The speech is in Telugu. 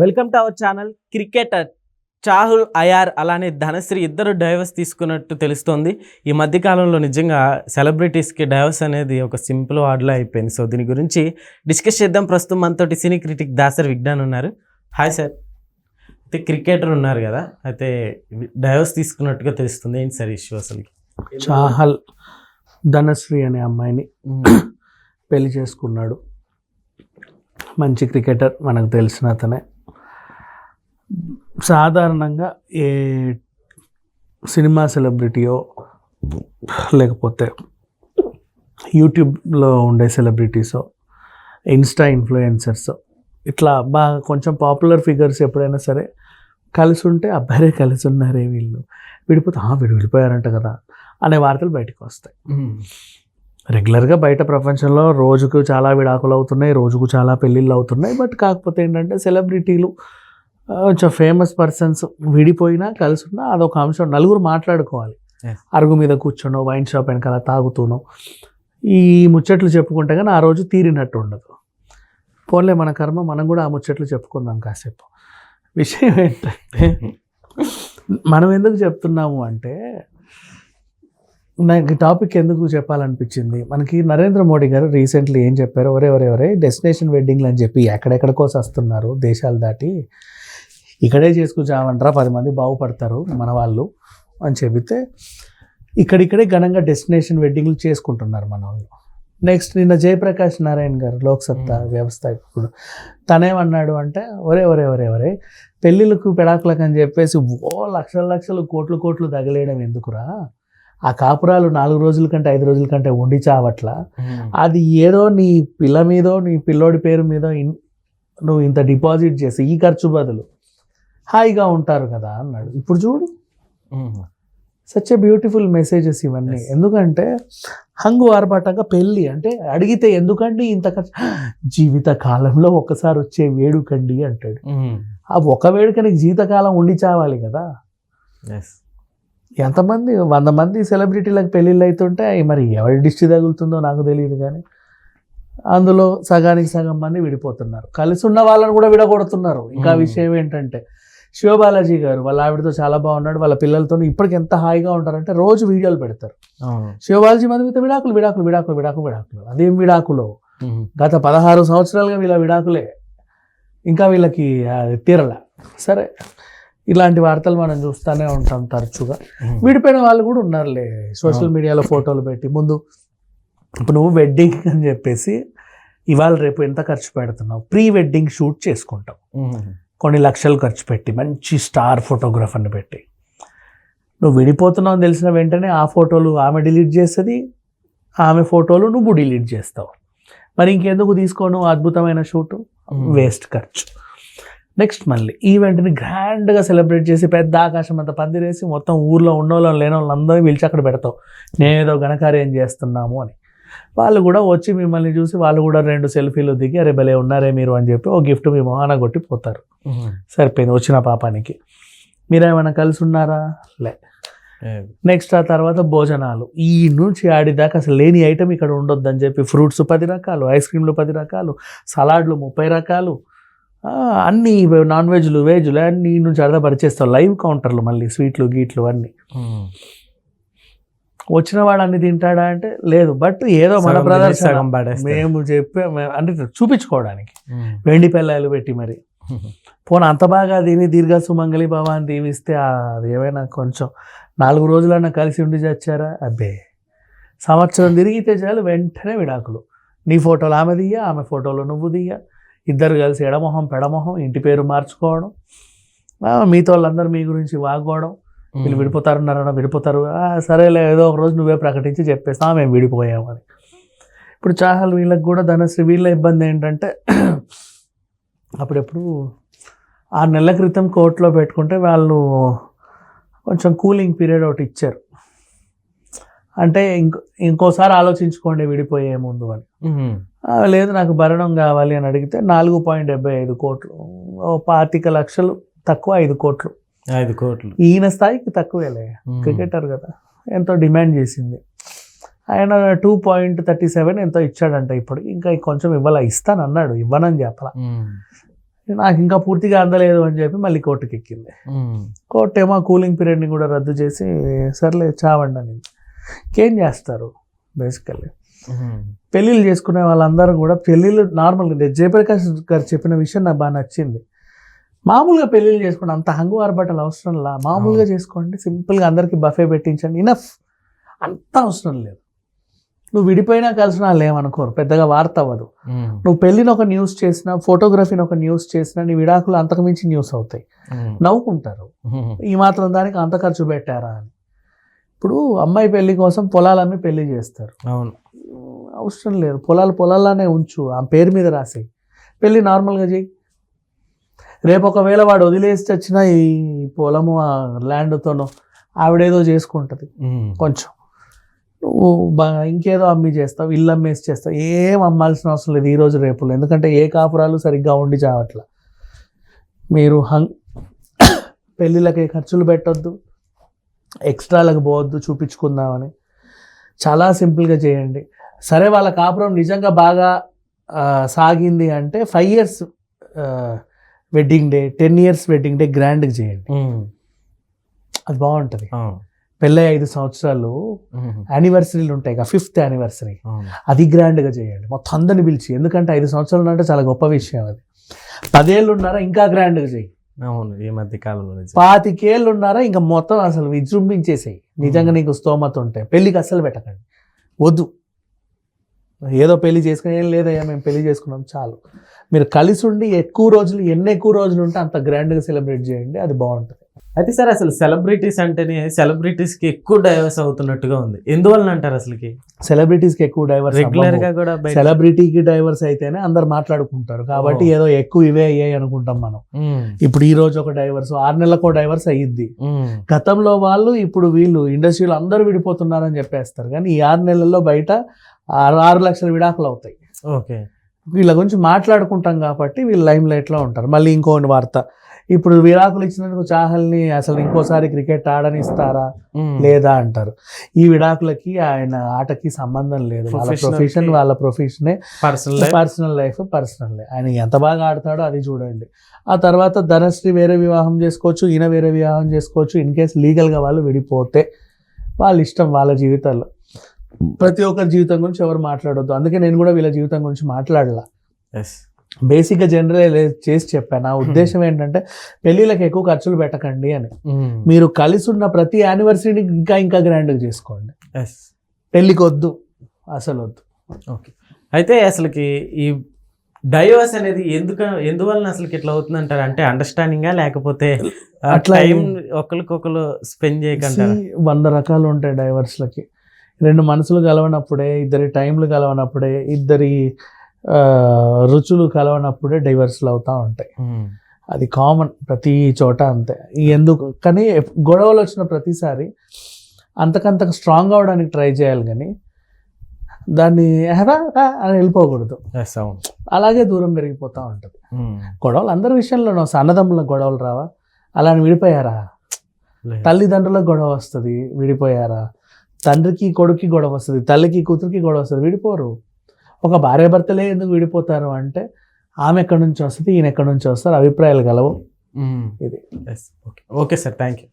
Welcome to our channel cricketer Chahal అయార్ అలానే ధనశ్రీ ఇద్దరు డైవర్స్ తీసుకున్నట్టు తెలుస్తోంది. ఈ మధ్య కాలంలో నిజంగా సెలబ్రిటీస్కి డైవర్స్ అనేది ఒక సింపుల్ వార్డ్లో అయిపోయింది. సో దీని గురించి డిస్కస్ చేద్దాం. ప్రస్తుతం మనతోటి సినీ క్రిటిక్ దాసరి విజ్ఞాన్ ఉన్నారు. Hi sir. అయితే క్రికెటర్ ఉన్నారు కదా. అయితే డైవర్స్ తీసుకున్నట్టుగా తెలుస్తుంది. ఏంటి సార్ ఇష్యూ అసలు చాహల్ ధనశ్రీ అనే అమ్మాయిని పెళ్ళి చేసుకున్నాడు. మంచి క్రికెటర్ మనకు తెలిసిన అతనే. సాధారణంగా ఏ సినిమా సెలబ్రిటీయో లేకపోతే యూట్యూబ్లో ఉండే సెలబ్రిటీసో ఇన్స్టా ఇన్ఫ్లుయెన్సర్స్ ఇట్లా బాగా కొంచెం పాపులర్ ఫిగర్స్ ఎప్పుడైనా సరే కలిసి ఉంటే అబ్బాయిరే కలిసి ఉన్నారే వీళ్ళు. విడిపోతే "ఆ, వీడు విడిపోయారంట కదా అనే వార్తలు బయటకు వస్తాయి. రెగ్యులర్గా బయట ప్రపంచంలో రోజుకు చాలా విడాకులు అవుతున్నాయి రోజుకు చాలా పెళ్ళిళ్ళు అవుతున్నాయి బట్ కాకపోతే ఏంటంటే సెలబ్రిటీలు కొంచెం ఫేమస్ పర్సన్స్ విడిపోయినా కలిసి ఉన్నా అదొక అంశం. నలుగురు మాట్లాడుకోవాలి. అరుగు మీద కూర్చోనో వైన్ షాప్ వెనకాల తాగుతూనో. ఈ ముచ్చట్లు చెప్పుకుంటే కానీ ఆ రోజు తీరినట్టు ఉండదు. పోన్లే మన కర్మ మనం కూడా ఆ ముచ్చట్లు చెప్పుకుందాం కాసేపు. విషయం ఏంటంటే మనం ఎందుకు చెప్తున్నాము అంటే నాకు ఈ టాపిక్ ఎందుకు చెప్పాలనిపించింది? మనకి నరేంద్ర మోడీ గారు రీసెంట్లీ ఏం చెప్పారు? ఒరే ఒరే ఒరే డెస్టినేషన్ వెడ్డింగ్లు అని చెప్పి ఎక్కడెక్కడికో వస్తున్నారు దేశాలు దాటి. ఇక్కడే చేసుకుంటామంటారా పది మంది బాగుపడతారు మన వాళ్ళు అని చెబితే ఇక్కడిక్కడే ఘనంగా డెస్టినేషన్ వెడ్డింగ్లు చేసుకుంటున్నారు మన వాళ్ళు. నెక్స్ట్ నిన్న జయప్రకాష్ నారాయణ గారు లోక్సత్తా Hmm. వ్యవస్థాపకుడు. తనేమన్నాడు అంటే ఒరే ఒరే ఒరే ఒరే పెళ్ళిళ్ళకు పెడాకులకు అని చెప్పేసి ఓ లక్షల లక్షలు కోట్లు కోట్లు తగలేయడం ఎందుకురా? ఆ కాపురాలు నాలుగు రోజుల కంటే ఐదు రోజుల కంటే ఉండి చావట్లా? అది ఏదో నీ పిల్ల మీదో నీ పిల్లోడి పేరు మీద ఇన్- నువ్వు ఇంత డిపాజిట్ చేసి ఈ ఖర్చు బదులు హాయిగా ఉంటారు కదా అన్నాడు. ఇప్పుడు చూడు. సచ్ ఎ బ్యూటిఫుల్ మెసేజెస్ ఇవన్నీ. ఎందుకంటే హంగు ఆర్భాటంగా పెళ్ళి అంటే అడిగితే ఎందుకండి ఇంత జీవిత కాలంలో ఒకసారి వచ్చే వేడుకండి అంటాడు. ఆ ఒక వేడుకనికి జీవితకాలం ఉండి చావాలి కదా. ఎంతమంది వంద మంది సెలబ్రిటీలకు పెళ్ళిళ్ళు అవుతుంటే అవి మరి ఎవరి దిష్టి తగులుతుందో నాకు తెలియదు కానీ అందులో సగానికి సగం మంది విడిపోతున్నారు. కలిసి ఉన్న వాళ్ళని కూడా విడగొడుతున్నారు. ఇంకా. విషయం ఏంటంటే శివబాలాజీ గారు వాళ్ళ ఆవిడతో చాలా బాగున్నాడు. వాళ్ళ పిల్లలతో ఇప్పటికి ఎంత హాయిగా ఉంటారంటే రోజు వీడియోలు పెడతారు. శివబాలాజీ మంది మీద విడాకులు విడాకులు విడాకులు విడాకులు విడాకులు. అదేం విడాకులు? గత పదహారు సంవత్సరాలుగా వీళ్ళ విడాకులే. ఇంకా వీళ్ళకి తీరల. సరే ఇలాంటి వార్తలు మనం చూస్తూనే ఉంటాం తరచుగా. విడిపోయిన వాళ్ళు కూడా ఉన్నారులే. సోషల్. మీడియాలో ఫోటోలు పెట్టి. ముందు ఇప్పుడు నువ్వు వెడ్డింగ్ అని చెప్పేసి ఇవాళ రేపు ఎంత ఖర్చు పెడుతున్నావు? ప్రీ వెడ్డింగ్ షూట్ చేసుకుంటావు. కొన్ని లక్షలు ఖర్చు పెట్టి మంచి స్టార్ ఫోటోగ్రాఫర్ని పెట్టి. నువ్వు విడిపోతున్నావు అని తెలిసిన వెంటనే ఆ ఫోటోలు ఆమె డిలీట్ చేస్తుంది ఆమె ఫోటోలు నువ్వు డిలీట్ చేస్తావు. మరి ఇంకెందుకు తీసుకోను అద్భుతమైన షూటు? వేస్ట్ ఖర్చు. నెక్స్ట్ మళ్ళీ ఈవెంట్ని గ్రాండ్గా సెలబ్రేట్ చేసి పెద్ద ఆకాశం అంతా పందిరేసి మొత్తం ఊర్లో ఉన్నోళ్ళని లేని వాళ్ళందరూ పిలిచి అక్కడ పెడతావు. నేనేదో ఘనకార్యం చేస్తున్నాము అని. వాళ్ళు కూడా వచ్చి మిమ్మల్ని చూసి వాళ్ళు కూడా రెండు సెల్ఫీలు దిగి అరే భలే ఉన్నారే మీరు అని చెప్పి ఓ గిఫ్ట్ మీ మొహాన కొట్టి పోతారు. సరిపోయింది వచ్చిన పాపానికి. మీరేమైనా కలిసి ఉన్నారా? లే. నెక్స్ట్ ఆ తర్వాత భోజనాలు. ఈ నుంచి ఆడిదాకా అసలు లేని ఐటమ్ ఇక్కడ ఉండొద్దు అని చెప్పి ఫ్రూట్స్ పది రకాలు ఐస్ క్రీమ్లు పది రకాలు సలాడ్లు ముప్పై రకాలు అన్ని నాన్ వెజ్లు వెజ్లు అన్ని నుంచి అడదా పరిచేస్తావు లైవ్ కౌంటర్లు మళ్ళీ స్వీట్లు గీట్లు అన్నీ. వచ్చిన వాడు అన్ని తింటాడా అంటే లేదు. బట్ ఏదో మన ప్రదర్శన. మేము చెప్పే అంటే చూపించుకోవడానికి. వెండి పిల్లలు పెట్టి మరి. పోనీ అంత బాగా దీని దీర్ఘ సుమంగళి భవ అని దీవిస్తే అది ఏమైనా కొంచెం నాలుగు రోజులన్నా కలిసి ఉండి చచ్చారా? అబ్బే. సంవత్సరం తిరిగితే చాలు వెంటనే విడాకులు. నీ ఫోటోలు ఆమె దియ్య ఆమె ఫోటోలు నువ్వు దియ్య. ఇద్దరు కలిసి ఎడమొహం పెడమొహం ఇంటి పేరు మార్చుకోవడం. మీతో వాళ్ళందరూ మీ గురించి వాగోవడం వీళ్ళు విడిపోతారన్నారన్న విడిపోతారు. సరేలే ఏదో ఒక రోజు నువ్వే ప్రకటించి చెప్పేస్తా మేము విడిపోయామని ఇప్పుడు చాహల్ వీళ్ళకి కూడా ధనశ్రీ వీళ్ళ ఇబ్బంది ఏంటంటే అప్పుడెప్పుడు ఆరు నెలల క్రితం కోర్టులో పెట్టుకుంటే వాళ్ళు కొంచెం కూలింగ్ పీరియడ్ ఒకటి ఇచ్చారు. అంటే ఇంకో ఇంకోసారి ఆలోచించుకోండి విడిపోయే ముందు అని. లేదు నాకు భరణం కావాలి అని అడిగితే నాలుగు పాయింట్ డెబ్బై ఐదు కోట్లు. పాతిక లక్షలు తక్కువ ఐదు కోట్లు. ఐదు కోట్లు. ఈయన స్థాయికి తక్కువేలే. క్రికెటర్ కదా. ఎంతో డిమాండ్ చేసింది. ఆయన టూ పాయింట్ థర్టీ సెవెన్ ఎంతో ఇచ్చాడంట ఇప్పుడు. ఇంకా కొంచెం ఇవ్వాల? ఇస్తాను అన్నాడు ఇవ్వనని చెప్పాల? నాకు ఇంకా పూర్తిగా అందలేదు అని చెప్పి మళ్ళీ కోర్టుకి ఎక్కింది. కోర్టు ఏమో కూలింగ్ పీరియడ్ని కూడా రద్దు చేసి సర్లే చావండి అని ఇంకేం చేస్తారు? బేసికల్లీ. పెళ్ళిళ్ళు చేసుకునే వాళ్ళందరూ కూడా పెళ్ళిళ్ళు నార్మల్గా జయప్రకాష్ గారు చెప్పిన విషయం నాకు బాగా నచ్చింది. మామూలుగా పెళ్ళిళ్ళు చేసుకోండి అంత హంగు ఆరబట్టలు అవసరం లా. మామూలుగా చేసుకోండి సింపుల్గా అందరికీ బఫే పెట్టించండి ఇనఫ్. అంత అవసరం లేదు. నువ్వు విడిపోయినా కలిసినా లేవనుకోరు పెద్దగా వార్త అవ్వదు. నువ్వు పెళ్ళిని ఒక న్యూస్ చేసినా ఫోటోగ్రఫీని ఒక న్యూస్ చేసినా నీ విడాకులు అంతకుమించి న్యూస్ అవుతాయి. నవ్వుకుంటారు. ఈ మాత్రం దానికి అంత ఖర్చు పెట్టారా అని. ఇప్పుడు అమ్మాయి పెళ్ళి కోసం పొలాలమ్మి పెళ్ళి చేస్తారు. అవును. అవసరం లేదు. పొలాలు పొలాల్లోనే ఉంచు ఆ పేరు మీద రాసేయి. పెళ్ళి నార్మల్గా చేయి. రేపు ఒకవేళ వాడు వదిలేసి వచ్చిన ఈ పొలము ఆ ల్యాండ్తోనో ఆవిడేదో చేసుకుంటుంది. కొంచెం. నువ్వు ఇంకేదో అమ్మి చేస్తావు ఇల్లు అమ్మేసి చేస్తావు ఏం అమ్మాల్సిన అవసరం లేదు ఈ రోజు రేపులో ఎందుకంటే ఏ కాపురాలు సరిగ్గా ఉండి చావట్లా. మీరు హం పెళ్ళిళ్ళకి ఖర్చులు పెట్టొద్దు ఎక్స్ట్రాలకు పోవద్దు చూపించుకుందామని. చాలా సింపుల్గా చేయండి. సరే వాళ్ళ కాపురం నిజంగా బాగా సాగింది అంటే five years wedding day ten years wedding day గ్రాండ్గా చేయండి. అది బాగుంటుంది. పెళ్ళై ఐదు సంవత్సరాలు యానివర్సరీలు ఉంటాయి కదా ఫిఫ్త్ యానివర్సరీ అది గ్రాండ్గా చేయండి. మొత్తం అందరిని పిలిచి ఎందుకంటే ఐదు సంవత్సరాలు అంటే చాలా గొప్ప విషయం అది. పదేళ్ళు ఉన్నారా ఇంకా గ్రాండ్గా చేయి. అవును ఈ మధ్య కాలంలో. పాతికేళ్ళు ఉన్నారా ఇంకా మొత్తం అసలు విజృంభించేసేయి. నిజంగా నీకు స్తోమత ఉంటే పెళ్ళికి అస్సలు పెట్టకండి. వద్దు. ఏదో పెళ్ళి చేసుకుని ఏం లేదయ్యా మేము పెళ్ళి చేసుకున్నాం చాలు. మీరు కలిసి ఉండి ఎక్కువ రోజులు ఎన్ని ఎక్కువ రోజులు ఉంటే అంత గ్రాండ్గా సెలబ్రేట్ చేయండి అది బాగుంటుంది. అయితే సార్ అసలు సెలబ్రిటీస్ అంటేనే సెలబ్రిటీస్కి ఎక్కువ డైవర్స్ అవుతున్నట్టుగా ఉంది. ఎందువల్ల అంటారు అసలుకి? సెలబ్రిటీస్కి ఎక్కువ డైవర్స్ రెగ్యులర్గా కూడా సెలబ్రిటీకి డైవర్స్ అయితేనే అందరు మాట్లాడుకుంటారు. కాబట్టి. ఏదో ఎక్కువ ఇవే అయ్యాయి అనుకుంటాం మనం. ఇప్పుడు ఈ రోజు ఒక డైవర్స్ ఆరు నెలలకు డైవర్స్ అయ్యిద్ది గతంలో వాళ్ళు ఇప్పుడు వీళ్ళు ఇండస్ట్రీలో అందరూ విడిపోతున్నారని చెప్పేస్తారు. కానీ ఈ ఆరు నెలల్లో బయట ఆరు ఆరు లక్షల విడాకులు అవుతాయి. ఓకే. వీళ్ళ గురించి మాట్లాడుకుంటాం కాబట్టి వీళ్ళు లైమ్ లైట్లో ఉంటారు. మళ్ళీ ఇంకోటి వార్త. ఇప్పుడు విడాకులు ఇచ్చినందుకు చాహల్ని అసలు ఇంకోసారి క్రికెట్ ఆడనిస్తారా? లేదా అంటారు. ఈ విడాకులకి ఆయన ఆటకి సంబంధం లేదు. వాళ్ళ ప్రొఫెషన్ వాళ్ళ ప్రొఫెషనే personal life personal life personal ఆయన ఎంత బాగా ఆడతాడో అది చూడండి. ఆ తర్వాత ధనశ్రీ వేరే వివాహం చేసుకోవచ్చు ఈయన వేరే వివాహం చేసుకోవచ్చు. ఇన్ కేస్ లీగల్గా వాళ్ళు విడిపోతే వాళ్ళ ఇష్టం వాళ్ళ జీవితాల్లో ప్రతి ఒక్కరి జీవితం గురించి ఎవరు మాట్లాడొద్దు. అందుకే నేను కూడా వీళ్ళ జీవితం గురించి మాట్లాడలా. ఎస్ బేసిక్గా జనరల్ చేసి చెప్పాను? నా ఉద్దేశం ఏంటంటే పెళ్ళిళ్ళకి ఎక్కువ ఖర్చులు పెట్టకండి అని. మీరు కలిసి ఉన్న ప్రతి యానివర్సరీని ఇంకా ఇంకా గ్రాండ్గా చేసుకోండి. ఎస్ పెళ్ళికి వద్దు అసలు వద్దు ఓకే అయితే అసలుకి ఈ డైవర్స్ అనేది ఎందుకు ఎందువలన అసలుకి ఇట్లా అవుతుంది అంటారు అంటే అండర్స్టాండింగా లేకపోతే అట్లా ఏం- ఒకరికొకరు స్పెండ్ See, వంద రకాలు ఉంటాయి డైవర్స్లకి రెండు మనసులు కలవనప్పుడే ఇద్దరి టైంలు కలవనప్పుడే ఇద్దరి రుచులు కలవనప్పుడే డైవర్స్లు అవుతూ ఉంటాయి. అది కామన్ ప్రతి చోట అంతే. ఎందుకు? కానీ గొడవలు వచ్చిన ప్రతిసారి అంతకంత స్ట్రాంగ్ అవడానికి ట్రై చేయాలి కానీ దాన్ని అని వెళ్ళిపోకూడదు. అలాగే దూరం పెరిగిపోతూ ఉంటుంది. గొడవలు అందరి విషయంలోనూ అన్నదమ్ముల గొడవలు రావా? అలా అని విడిపోయారా? లేదు. తల్లిదండ్రులకు గొడవ వస్తుంది విడిపోయారా? తండ్రికి కొడుక్కి గొడవ వస్తుంది తల్లికి కూతురికి గొడవ వస్తుంది విడిపోరు. ఒక భార్య భర్తలే ఎందుకు విడిపోతారు అంటే ఆమె ఎక్కడి నుంచి వస్తుంది ఈయన ఎక్కడి నుంచి వస్తారు అభిప్రాయాలు కలవు ఉమ్, ఇది. Okay okay sir thank you